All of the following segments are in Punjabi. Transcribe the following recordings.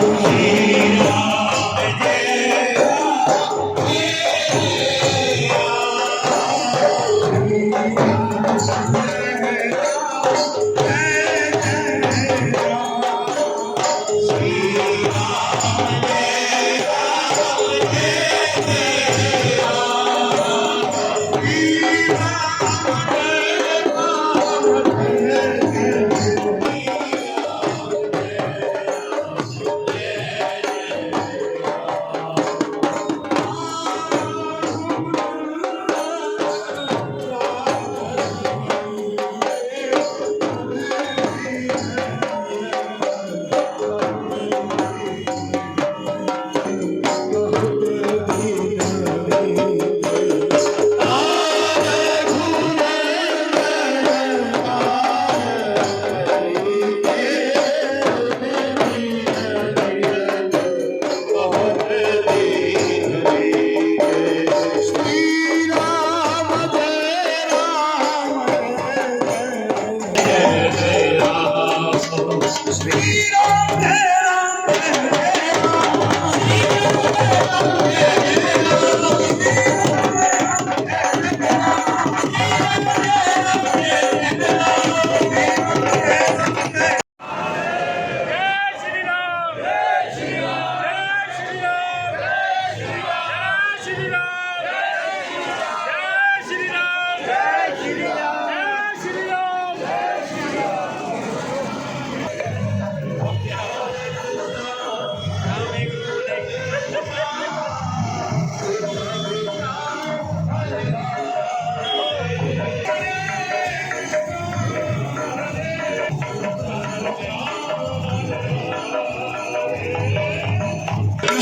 Yeah.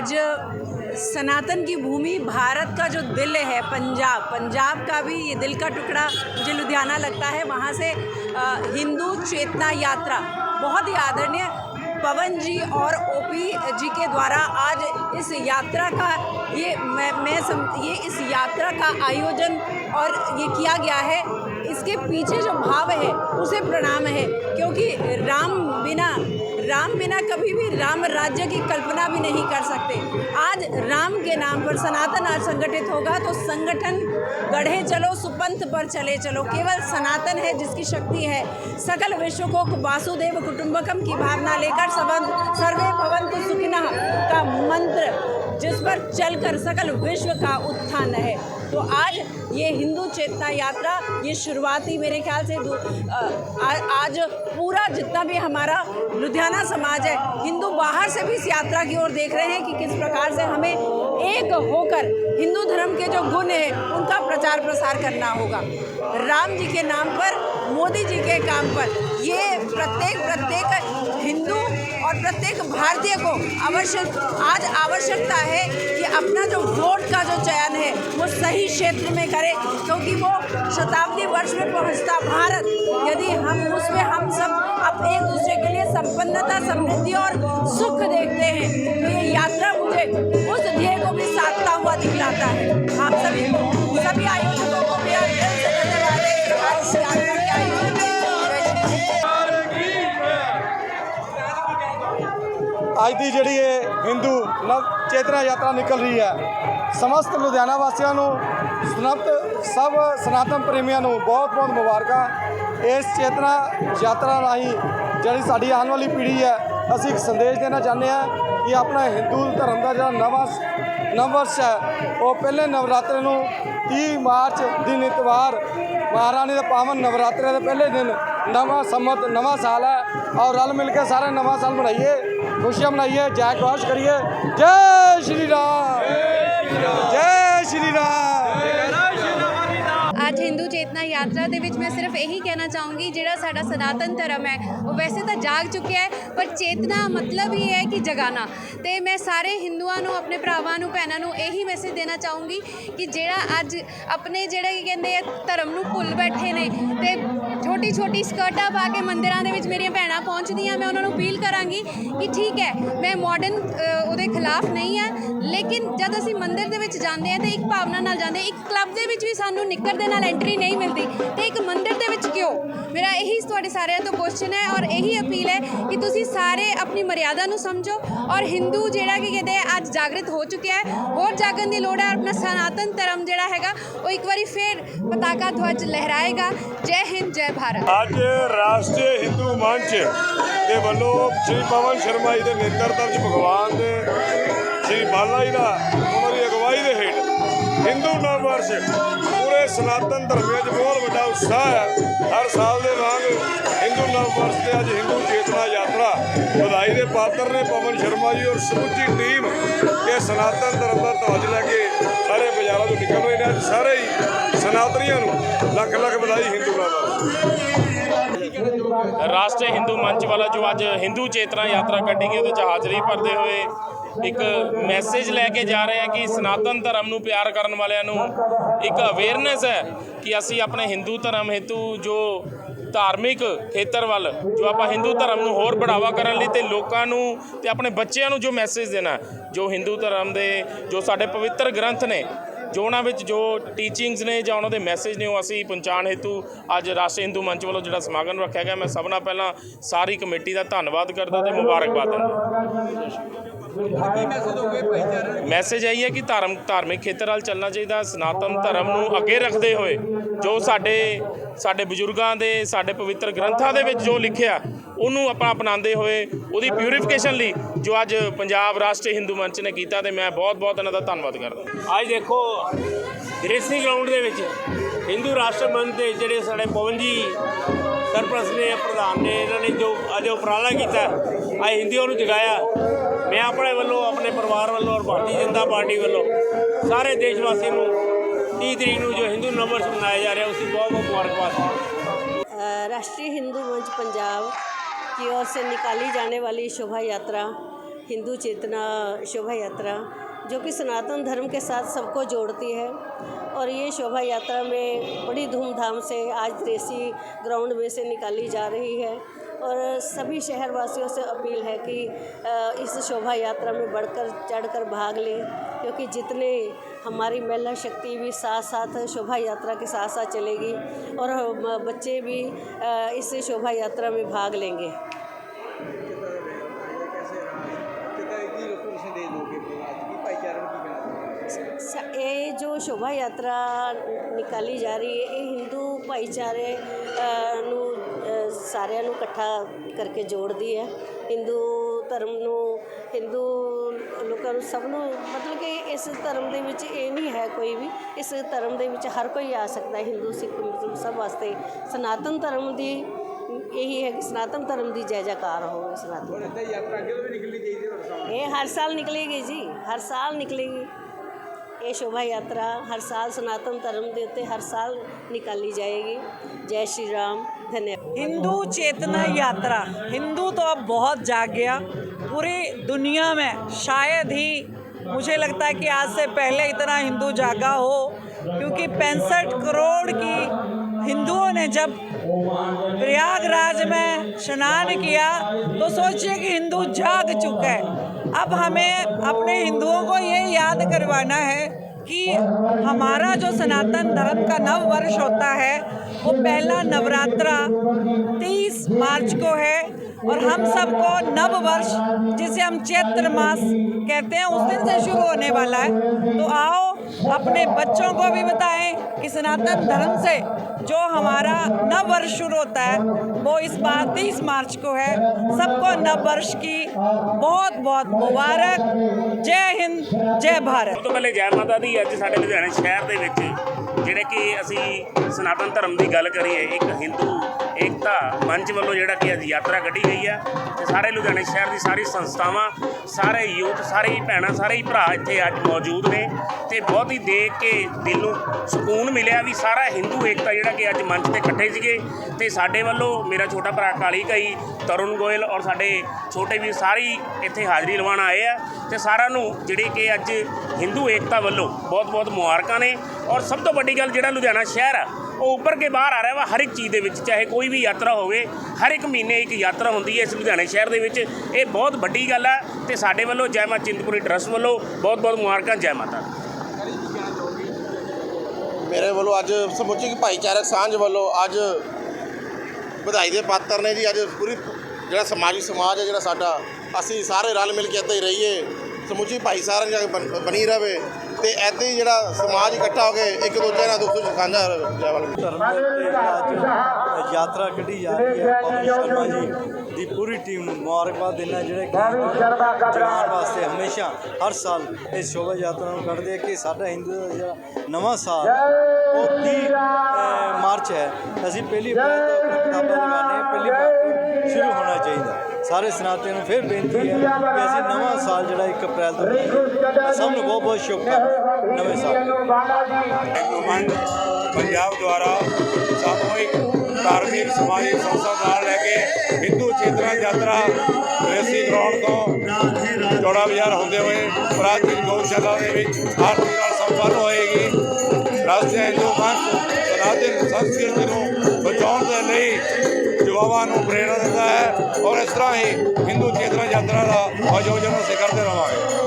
आज सनातन की भूमि भारत का जो दिल है पंजाब पंजाब का भी ये दिल का टुकड़ा मुझे लुधियाना लगता है। वहाँ से हिंदू चेतना यात्रा बहुत ही आदरणीय पवन जी और ओपी जी के द्वारा आज इस यात्रा का ये मैं मैं सम, ये इस यात्रा का आयोजन और ये किया गया है। इसके पीछे जो भाव है उसे प्रणाम है क्योंकि राम बिना राम बिना कभी भी राम राज्य की कल्पना भी नहीं कर सकते। आज राम के नाम पर सनातन आज संगठित होगा तो संगठन गढ़े चलो, सुपंथ पर चले चलो। केवल सनातन है जिसकी शक्ति है। सकल विश्व को वासुदेव कुटुंबकम की भावना लेकर सर्वे भवंतु सुखिनः का मंत्र जिस पर चलकर सकल विश्व का उत्थान है। तो आज ये हिंदू चेतना यात्रा, ये शुरुआती मेरे ख्याल से आ- आज पूरा जितना भी हमारा लुधियाना समाज है, हिंदू बाहर से भी इस यात्रा की ओर देख रहे हैं कि किस प्रकार से हमें एक होकर हिंदू धर्म के जो गुण हैं, उनका प्रचार प्रसार करना होगा। राम जी के नाम पर मोदी के काम पर। ये प्रत्येक प्रत्येक हिंदू और प्रत्येक भारतीय को आवश्यक, आज आवश्यकता है कि अपना जो वोट का जो चयन है, वो सही क्षेत्र में करे, क्योंकि वो शताब्दी वर्ष में पहुँचता भारत। यदि हम, उसमें हम सब आप एक दूसरे के लिए संपन्नता, समृद्धि और सुख देखते हैं तो ये यात्रा मुझे उस ध्येय को भी साधता हुआ दिखलाता है। आप सभी को ਅੱਜ ਦੀ ਜਿਹੜੀ ਇਹ ਹਿੰਦੂ ਨਵ ਚੇਤਨਾ ਯਾਤਰਾ ਨਿਕਲ ਰਹੀ ਹੈ, ਸਮਸਤ ਲੁਧਿਆਣਾ ਵਾਸੀਆਂ ਨੂੰ ਸਨਤ ਸਭ ਸਨਾਤਨ ਪ੍ਰੇਮੀਆਂ ਨੂੰ ਬਹੁਤ ਬਹੁਤ ਮੁਬਾਰਕਾਂ। ਇਸ ਚੇਤਨਾ ਯਾਤਰਾ ਰਾਹੀਂ ਜਿਹੜੀ ਸਾਡੀ ਆਉਣ ਵਾਲੀ ਪੀੜ੍ਹੀ ਹੈ, ਅਸੀਂ ਇੱਕ ਸੰਦੇਸ਼ ਦੇਣਾ ਚਾਹੁੰਦੇ ਹਾਂ ਕਿ ਆਪਣਾ ਹਿੰਦੂ ਧਰਮ ਦਾ ਜਿਹੜਾ ਨਵਾਂ ਨਵ ਹੈ, ਉਹ ਪਹਿਲੇ ਨਵਰਾਤਰੇ ਨੂੰ 30 ਮਾਰਚ ਦਿਨ ਇਤਵਾਰ ਮਹਾਰਾਣੀ ਦਾ ਪਾਵਨ ਨਵਰਾਤਰੇ ਦੇ ਪਹਿਲੇ ਦਿਨ ਨਵਾਂ ਸੰਮਤ, ਨਵਾਂ ਸਾਲ ਹੈ। ਔਰ ਰਲ ਮਿਲ ਕੇ ਸਾਰੇ ਨਵਾਂ ਸਾਲ ਮਨਾਈਏ। ਖੁਸ਼ੀਆਂ ਮਨਾਈਏ ਜੈ ਘੋਸ਼ ਕਰੀਏ। ਜੈ ਸ਼੍ਰੀ ਰਾਮ। ਜੈ ਸ਼੍ਰੀ ਰਾਮ। ਅੱਜ ਹਿੰਦੂ ਚੇਤਨਾ ਯਾਤਰਾ ਦੇ ਵਿੱਚ ਮੈਂ ਸਿਰਫ ਇਹੀ ਕਹਿਣਾ ਚਾਹੂੰਗੀ, ਜਿਹੜਾ ਸਾਡਾ ਸਨਾਤਨ ਧਰਮ ਹੈ, ਉਹ ਵੈਸੇ ਤਾਂ ਜਾਗ ਚੁੱਕਿਆ ਹੈ, ਪਰ ਚੇਤਨਾ ਮਤਲਬ ਹੀ ਹੈ ਕਿ ਜਗਾਣਾ ਤੇ ਮੈਂ ਸਾਰੇ ਹਿੰਦੂਆਂ ਨੂੰ, ਆਪਣੇ ਭਰਾਵਾਂ ਨੂੰ, ਭੈਣਾਂ ਨੂੰ ਇਹੀ ਮੈਸੇਜ ਦੇਣਾ ਚਾਹੂੰਗੀ ਕਿ ਜਿਹੜਾ ਅੱਜ ਆਪਣੇ ਜਿਹੜਾ ਕੀ ਕਹਿੰਦੇ ਆ, ਧਰਮ ਨੂੰ ਭੁੱਲ ਬੈਠੇ ਨੇ, ਤੇ ਛੋਟੀ ਛੋਟੀ ਸਕਰਟਾਂ ਪਾ ਕੇ ਮੰਦਿਰਾਂ ਦੇ ਵਿੱਚ ਮੇਰੀਆਂ ਭੈਣਾਂ ਪਹੁੰਚਦੀਆਂ, ਮੈਂ ਉਹਨਾਂ ਨੂੰ ਅਪੀਲ ਕਰਾਂਗੀ ਕਿ ਠੀਕ ਹੈ, ਮੈਂ ਮਾਡਰਨ ਉਹਦੇ ਖਿਲਾਫ ਨਹੀਂ ਹਾਂ, ਲੇਕਿਨ ਜਦ ਅਸੀਂ ਮੰਦਿਰ ਦੇ ਵਿੱਚ ਜਾਂਦੇ ਹਾਂ ਤੇ ਇੱਕ ਭਾਵਨਾ ਨਾਲ ਜਾਂਦੇ ਇੱਕ ਕਲੱਬ ਦੇ ਵਿੱਚ ਵੀ ਸਾਨੂੰ ਨਿੱਕਰ ਦੇ ਨਾਲ ਐਂਟਰੀ ਨਹੀਂ ਮਿਲਦੀ, ਤੇ ਇੱਕ ਮੰਦਿਰ ਦੇ ਵਿੱਚ ਕਿਉਂ? ਮੇਰਾ ਇਹੀ ਤੁਹਾਡੇ ਸਾਰਿਆਂ ਤੋਂ ਕੁਐਸਚਨ ਹੈ ਔਰ ਇਹੀ ਅਪੀਲ ਹੈ ਕਿ ਤੁਸੀਂ ਸਾਰੇ ਆਪਣੀ ਮਰਿਆਦਾ ਨੂੰ ਸਮਝੋ ਔਰ ਹਿੰਦੂ ਜਿਹੜਾ ਕਿ ਕਹਿੰਦੇ ਅੱਜ ਜਾਗਰਿਤ ਹੋ ਚੁੱਕਿਆ ਹੈ, ਹੋਰ ਜਾਗਣ ਦੀ ਲੋੜ ਹੈ ਆਪਣਾ ਸਨਾਤਨ ਧਰਮ ਜਿਹੜਾ ਹੈਗਾ, ਉਹ ਇੱਕ ਵਾਰੀ ਫੇਰ ਪਤਾਕਾ ਧਵਜ ਲਹਿਰਾਏਗਾ। ਜੈ ਹਿੰਦ, ਜੈ ਭਾਰਤ। ਅੱਜ ਰਾਸ਼ਟਰੀ ਹਿੰਦੂ ਮੰਚ ਦੇ ਵੱਲੋਂ ਸ਼੍ਰੀ ਪਵਨ ਸ਼ਰਮਾ ਜੀ ਦੇ ਨੇਤਰਤਵ ਵਿੱਚ ਭਗਵਾਨ ਦੇ, ਸ਼੍ਰੀ ਬਾਲਾ ਜੀ ਦਾ ਉਹਨਾਂ ਦੀ ਅਗਵਾਈ ਦੇ ਹੇਠ ਹਿੰਦੂ ਨਵ ਵਰਸ਼ ਪੂਰੇ ਸਨਾਤਨ ਧਰਮ ਵਿੱਚ ਬਹੁਤ ਵੱਡਾ ਉਤਸ਼ਾਹ ਹੈ। ਹਰ ਸਾਲ ਦੇ ਵਾਂਗ ਹਿੰਦੂ ਨਵ ਵਰਸ਼ ਤੇ ਅੱਜ ਹਿੰਦੂ ਚੇਤਨਾ ਯਾਤਰਾ ਵਧਾਈ ਦੇ ਪਾਤਰ ਨੇ ਪਵਨ ਸ਼ਰਮਾ ਜੀ ਔਰ ਸਮੁੱਚੀ ਟੀਮ ਇਹ ਸਨਾਤਨ ਧਰਮ ਦਾ ਧਵਜ ਲੈ ਕੇ ਸਾਰੇ ਬਾਜ਼ਾਰਾਂ ਸਾਰੇ ਹੀ ਸਨਾਤਨੀਆਂ ਨੂੰ ਲੱਖ ਲੱਖ ਵਧਾਈ ਹਿੰਦੂ ਨਵ ਰਾਸ਼ਟਰੀ ਹਿੰਦੂ ਮੰਚ ਵਾਲਾ ਜੋ ਅੱਜ ਹਿੰਦੂ ਚੇਤਨਾ ਯਾਤਰਾ ਕੱਢੀ ਗਈ ਉਹਦੇ ਚ ਹਾਜ਼ਰੀ ਭਰਦੇ ਹੋਏ ਇੱਕ ਮੈਸੇਜ ਲੈ ਕੇ ਜਾ ਰਹੇ ਆ ਕਿ ਸਨਾਤਨ ਧਰਮ ਨੂੰ ਪਿਆਰ ਕਰਨ ਵਾਲਿਆਂ ਨੂੰ ਇੱਕ ਅਵੇਅਰਨੈਸ ਹੈ ਕਿ ਅਸੀਂ ਆਪਣੇ ਹਿੰਦੂ ਧਰਮ ਹੇਤੂ ਜੋ ਧਾਰਮਿਕ ਖੇਤਰ ਵੱਲ, ਜੋ ਆਪਾਂ ਹਿੰਦੂ ਧਰਮ ਨੂੰ ਹੋਰ ਬੜਾਵਾ ਕਰਨ ਲਈ ਤੇ ਲੋਕਾਂ ਨੂੰ ਤੇ ਆਪਣੇ ਬੱਚਿਆਂ ਨੂੰ ਜੋ ਮੈਸੇਜ ਦੇਣਾ, ਜੋ ਹਿੰਦੂ ਧਰਮ ਦੇ ਜੋ ਸਾਡੇ ਪਵਿੱਤਰ ਗ੍ਰੰਥ ਨੇ ਜੋ ਉਹਨਾਂ ਵਿੱਚ ਜੋ ਟੀਚਿੰਗਸ ਨੇ ਜਾਂ ਉਹਨਾਂ ਦੇ ਮੈਸੇਜ ਨੇ ਉਹ ਅਸੀਂ ਪਹੁੰਚਾਣ ਹੇਤੂ ਅੱਜ ਰਾਸ਼ਟਰੀ ਹਿੰਦੂ ਮੰਚ ਵੱਲੋਂ ਜਿਹੜਾ ਸਮਾਗਮ ਰੱਖਿਆ ਗਿਆ। ਮੈਂ ਸਭ ਨਾਲ ਪਹਿਲਾਂ ਸਾਰੀ ਕਮੇਟੀ ਦਾ ਧੰਨਵਾਦ ਕਰਦਾ ਤੇ ਮੁਬਾਰਕਬਾਦ ਦਿੰਦਾ। ਮੈਸੇਜ ਇਹ ਹੈ ਕਿ ਧਰਮ ਧਾਰਮਿਕ ਖੇਤਰ ਵੱਲ ਚੱਲਣਾ ਚਾਹੀਦਾ ਸਨਾਤਨ ਧਰਮ ਨੂੰ ਅੱਗੇ ਰੱਖਦੇ ਹੋਏ ਜੋ ਸਾਡੇ ਸਾਡੇ ਬਜ਼ੁਰਗਾਂ ਦੇ ਸਾਡੇ ਪਵਿੱਤਰ ਗ੍ਰੰਥਾਂ ਦੇ ਵਿੱਚ ਜੋ ਲਿਖਿਆ ਉਹਨੂੰ ਆਪਾਂ ਅਪਣਾਉਂਦੇ ਹੋਏ ਉਹਦੀ ਪਿਊਰੀਫਿਕੇਸ਼ਨ ਲਈ ਜੋ ਅੱਜ ਪੰਜਾਬ ਰਾਸ਼ਟਰੀ ਹਿੰਦੂ ਮੰਚ ਨੇ ਕੀਤਾ ਤੇ ਮੈਂ ਬਹੁਤ ਬਹੁਤ ਇਹਨਾਂ ਦਾ ਧੰਨਵਾਦ ਕਰਦਾ। ਅੱਜ ਦੇਖੋ ਗ੍ਰੇਸੀ ਗਰਾਊਂਡ ਦੇ ਵਿੱਚ ਹਿੰਦੂ ਰਾਸ਼ਟਰ ਮੰਚ ਦੇ ਜਿਹੜੇ ਸਾਡੇ ਪਵਨ ਜੀ ਸਰਪ੍ਰਸਤ ਨੇ ਪ੍ਰਧਾਨ ਨੇ ਇਹਨਾਂ ਨੇ ਜੋ ਅੱਜ ਉਪਰਾਲਾ ਕੀਤਾ ਅੱਜ ਹਿੰਦੂਆਂ ਨੂੰ ਜਗਾਇਆ। ਮੈਂ ਆਪਣੇ ਵੱਲੋਂ ਆਪਣੇ ਪਰਿਵਾਰ ਵੱਲੋਂ ਔਰ ਭਾਰਤੀ ਜਨਤਾ ਪਾਰਟੀ ਵੱਲੋਂ ਸਾਰੇ ਦੇਸ਼ ਵਾਸੀਆਂ ਨੂੰ 30 ਤਰੀਕ ਨੂੰ ਜੋ ਹਿੰਦੂ ਨਵਰਸ ਮਨਾਇਆ ਜਾ ਰਿਹਾ ਉਸ ਦੀ ਬਹੁਤ ਬਹੁਤ ਮੁਬਾਰਕਬਾਦ अ, राष्ट्रीय हिंदू मंच पंजाब की ओर से निकाली जाने वाली शोभा यात्रा हिंदू चेतना शोभा यात्रा जो कि सनातन धर्म के साथ सबको जोड़ती है और ये शोभा यात्रा में बड़ी धूमधाम से आज त्रेसी ग्राउंड में से निकाली जा रही है और सभी शहरवासियों से अपील है कि अ, इस शोभा यात्रा में बढ़कर चढ़कर भाग लें क्योंकि जितने हमारी महिला शक्ति भी साथ साथ शोभा यात्रा के साथ साथ चलेगी और हम बच्चे भी अ, इस शोभा यात्रा में भाग लेंगे ਸ- ਇਹ ਜੋ ਸ਼ੋਭਾ ਯਾਤਰਾ ਨਿਕਾਲੀ ਜਾ ਰਹੀ ਹੈ ਇਹ ਹਿੰਦੂ ਭਾਈਚਾਰੇ ਅ, ਨੂੰ ਅ, ਸਾਰਿਆਂ ਨੂੰ ਇਕੱਠਾ ਕਰਕੇ ਜੋੜਦੀ ਹੈ। ਹਿੰਦੂ ਧਰਮ ਨੂੰ ਹਿੰਦੂ ਲੋਕਾਂ ਨੂੰ ਸਭ ਨੂੰ ਮਤਲਬ ਕਿ ਇਸ ਧਰਮ ਦੇ ਵਿੱਚ ਇਹ ਨਹੀਂ ਹੈ ਕੋਈ ਵੀ ਇਸ ਧਰਮ ਦੇ ਵਿੱਚ ਹਰ ਕੋਈ ਆ ਸਕਦਾ ਹੈ। ਹਿੰਦੂ ਸਿੱਖ ਮੁਸਲਮਾਨ ਸਭ ਵਾਸਤੇ ਸਨਾਤਨ ਧਰਮ ਦੀ ਇਹੀ ਹੈ ਕਿ ਸਨਾਤਨ ਧਰਮ ਦੀ ਜੈ ਜੈਕਾਰ ਹੋਵੇ ਸਨਾਤਨ। ਹੁਣ ਯਾਤਰਾ ਅੱਗੇ ਵੀ ਨਿਕਲਣੀ ਚਾਹੀਦੀ ਹੈ ਇਹ ਹਰ ਸਾਲ ਨਿਕਲੇਗੀ ਜੀ ਹਰ ਸਾਲ ਨਿਕਲੇਗੀ। ਇਹ ਸ਼ੋਭਾ ਯਾਤਰਾ ਹਰ ਸਾਲ ਸਨਾਤਨ ਧਰਮ ਦੇ ਉੱਤੇ ਹਰ ਸਾਲ ਨਿਕਾਲੀ ਜਾਏਗੀ। ਜੈ ਸ਼੍ਰੀ ਰਾਮ ਧੰਨਵਾਦ। हिंदू चेतना यात्रा। हिंदू तो अब बहुत जाग गया। पूरी दुनिया में शायद ही मुझे लगता है कि आज से पहले इतना हिंदू जागा हो, क्योंकि पैंसठ करोड़ की हिंदुओं ने जब प्रयागराज में स्नान किया तो सोचिए कि हिंदू जाग चुका है। अब हमें अपने हिंदुओं को ये याद करवाना है कि हमारा जो सनातन धर्म का नव वर्ष होता है वो पहला नवरात्रा 23 मार्च को है और हम सबको नव वर्ष जिसे हम चैत्र मास कहते हैं उस दिन से शुरू होने वाला है तो आओ अपने बच्चों को भी बताएं कि सनातन धर्म से जो हमारा नव वर्ष शुरू होता है वो इस बार तीस मार्च को है सबको नव वर्ष की बहुत बहुत मुबारक जय हिंद जय भारत ਸਭ ਤੋਂ ਪਹਿਲੇ ਜੈ ਮਾਤਾ ਦੀ ਅੱਜ ਸਾਡੇ ਲੁਧਿਆਣੇ ਸ਼ਹਿਰ ਦੇ ਵਿੱਚ ਜਿਹੜੇ ਕਿ ਅਸੀਂ ਸਨਾਤਨ ਧਰਮ ਦੀ ਗੱਲ ਕਰੀਏ ਇੱਕ ਹਿੰਦੂ ਏਕਤਾ ਮੰਚ ਵੱਲੋਂ ਜਿਹੜਾ ਕਿ ਅੱਜ ਯਾਤਰਾ ਕੱਢੀ ਗਈ ਹੈ ਤੇ ਸਾਰੇ ਲੁਧਿਆਣੇ ਸ਼ਹਿਰ ਦੀ ਸਾਰੀ ਸੰਸਥਾਵਾਂ, ਸਾਰੇ ਯੂਥ, ਸਾਰੇ ਹੀ ਭੈਣਾਂ, ਸਾਰੇ ਹੀ ਭਰਾ ਇੱਥੇ ਅੱਜ ਮੌਜੂਦ ਨੇ ਤੇ ਬਹੁਤ ਹੀ ਦੇਖ ਕੇ ਦਿਲ ਨੂੰ ਸਕੂਨ ਮਿਲਿਆ ਵੀ ਸਾਰਾ ਹਿੰਦੂ ਏਕਤਾ ਜਿਹੜਾ ਕਿ ਅੱਜ ਮੰਚ ਤੇ ਇਕੱਠੇ ਸੀਗੇ ਤੇ ਸਾਡੇ ਵੱਲੋਂ ਮੇਰਾ ਛੋਟਾ ਭਰਾ ਕਾਲੀ ਕਈ ਤਰੁਣ ਗੋਇਲ ਔਰ ਸਾਡੇ ਛੋਟੇ ਵੀ ਸਾਰੀ ਇੱਥੇ ਹਾਜ਼ਰੀ ਲਵਾਉਣ ਆਏ ਆ ਤੇ ਸਾਰਿਆਂ ਨੂੰ ਜਿਹੜੇ ਕਿ ਅੱਜ ਹਿੰਦੂ ਏਕਤਾ ਵੱਲੋਂ ਬਹੁਤ-ਬਹੁਤ ਮੁਬਾਰਕਾਂ ਨੇ ਔਰ ਸਭ ਤੋਂ ਵੱਡੀ ਗੱਲ ਜਿਹੜਾ ਲੁਧਿਆਣਾ ਸ਼ਹਿਰ ਆ ਉਹ ਉੱਪਰ ਕੇ ਬਾਹਰ ਆ ਰਿਹਾ ਵਾ ਹਰ ਇੱਕ ਚੀਜ਼ ਦੇ ਵਿੱਚ, ਚਾਹੇ ਕੋਈ ਵੀ ਯਾਤਰਾ ਹੋਵੇ, ਹਰ ਇੱਕ ਮਹੀਨੇ ਇੱਕ ਯਾਤਰਾ ਹੁੰਦੀ ਹੈ ਇਸ ਲੁਧਿਆਣੇ ਸ਼ਹਿਰ ਦੇ ਵਿੱਚ। ਇਹ ਬਹੁਤ ਵੱਡੀ ਗੱਲ ਹੈ ਤੇ ਸਾਡੇ ਵੱਲੋਂ ਜੈ ਮਾਤਾ ਚਿੰਤਪੁਰੀ ਟਰਸਟ ਵੱਲੋਂ ਬਹੁਤ-ਬਹੁਤ ਮੁਬਾਰਕਾਂ ਜੈ ਮਾਤਾ ਮੇਰੇ ਵੱਲੋਂ ਅੱਜ ਸਮੁੱਚੀ ਭਾਈਚਾਰਕ ਸਾਂਝ ਵੱਲੋਂ ਅੱਜ ਵਧਾਈ ਦੇ ਪਾਤਰ ਨੇ ਜੀ, ਅੱਜ ਪੂਰੀ ਜਿਹੜਾ ਸਮਾਜਿਕ ਸਮਾਜ ਹੈ, ਜਿਹੜਾ ਸਾਡਾ, ਅਸੀਂ ਸਾਰੇ ਰਲ ਮਿਲ ਕੇ ਇੱਦਾਂ ਹੀ ਰਹੀਏ। ਸਮੁੱਚੀ ਭਾਈਚਾਰਕ ਬਣ- ਬਣੀ ਰਹੇ ਤੇ ਇੱਦਾਂ ਹੀ ਜਿਹੜਾ ਸਮਾਜ ਇਕੱਠਾ ਹੋ ਕੇ ਇੱਕ ਦੂਜੇ ਨਾਲ ਦੁੱਖ ਸੁੱਖ ਸਾਂਝਾ ਰਵੇ ਜੈ ਵਾਹਿਗੁਰੂ ਧਰਮ ਦੇ ਉੱਤੇ ਅੱਜ ਯਾਤਰਾ ਕੱਢੀ ਜਾ ਰਹੀ ਹੈ ਪਵਨ ਸ਼ਰਮਾ ਜੀ ਦੀ ਪੂਰੀ ਟੀਮ ਨੂੰ ਮੁਬਾਰਕਬਾਦ ਦਿੰਦਾ ਜਿਹੜੇ ਕਿ ਜਗਾਉਣ ਵਾਸਤੇ ਹਮੇਸ਼ਾ ਹਰ ਸਾਲ ਇਸ ਸ਼ੋਭਾ ਯਾਤਰਾ ਨੂੰ ਕੱਢਦੇ ਆ ਕਿ ਸਾਡਾ ਹਿੰਦੂ ਦਾ ਜਿਹੜਾ ਨਵਾਂ ਸਾਲ ਉਹ 30 ਅਹ, ਮਾਰਚ ਹੈ। ਅਸੀਂ ਪਹਿਲੀ ਅਪ੍ਰੈਲ ਤੋਂ ਕਿਤਾਬਾਂ ਹਾਂ ਪਹਿਲੀ ਮਾਰਚ ਤੋਂ ਸ਼ੁਰੂ ਹੋਣਾ ਚਾਹੀਦਾ ਸਾਰੇ ਸਨਾਤਨ ਨੂੰ ਫਿਰ ਬੇਨਤੀ ਹੈ ਕਿ ਅਸੀਂ ਨਵਾਂ ਸਾਲ ਜਿਹੜਾ 1 ਅਪ੍ਰੈਲ ਤੋਂ ਸਭ ਨੂੰ ਬਹੁਤ ਬਹੁਤ ਸ਼ੁਭਕਾਮਨਾਵਾਂ। ਨਵੇਂ ਸਾਲ। ਦੀਆਂ। ਮੰਡ ਪੰਜਾਬ ਦੁਆਰਾ ਸਾਮੂਹਿਕ ਧਾਰਮਿਕ, ਸਮਾਜਿਕ ਸੰਸਥਾ ਨਾਲ ਲੈ ਕੇ ਹਿੰਦੂ ਚੇਤਨਾ ਯਾਤਰਾ ਰੇਸੀ ਗਰਾਊਂਡ ਤੋਂ ਚੌੜਾ ਬਾਜ਼ਾਰ ਹੁੰਦੇ ਹੋਏ ਪ੍ਰਾਚੀਨ ਗਊਸ਼ਾਲਾ ਦੇ ਵਿੱਚ ਆਰਤੀ ਨਾਲ ਸੰਪੰਨ ਹੋਏਗੀ। ਰਾਸ਼ਟਰੀ ਹਿੰਦੂ ਮੰਚ ਸਨਾਤਨ ਸੰਸਕ੍ਰਿਤੀ ਨੂੰ ਬਚਾਉਣ ਦੇ ਲਈ ਯੁਵਾਵਾਂ ਨੂੰ ਪ੍ਰੇਰਣਾ ਦਿੰਦਾ ਹੈ। ਔਰ ਇਸ ਤਰ੍ਹਾਂ ਹੀ ਹਿੰਦੂ ਚੇਤਨਾ ਯਾਤਰਾ ਦਾ ਆਯੋਜਨ ਅਸੀਂ ਕਰਦੇ ਰਹਾਂਗੇ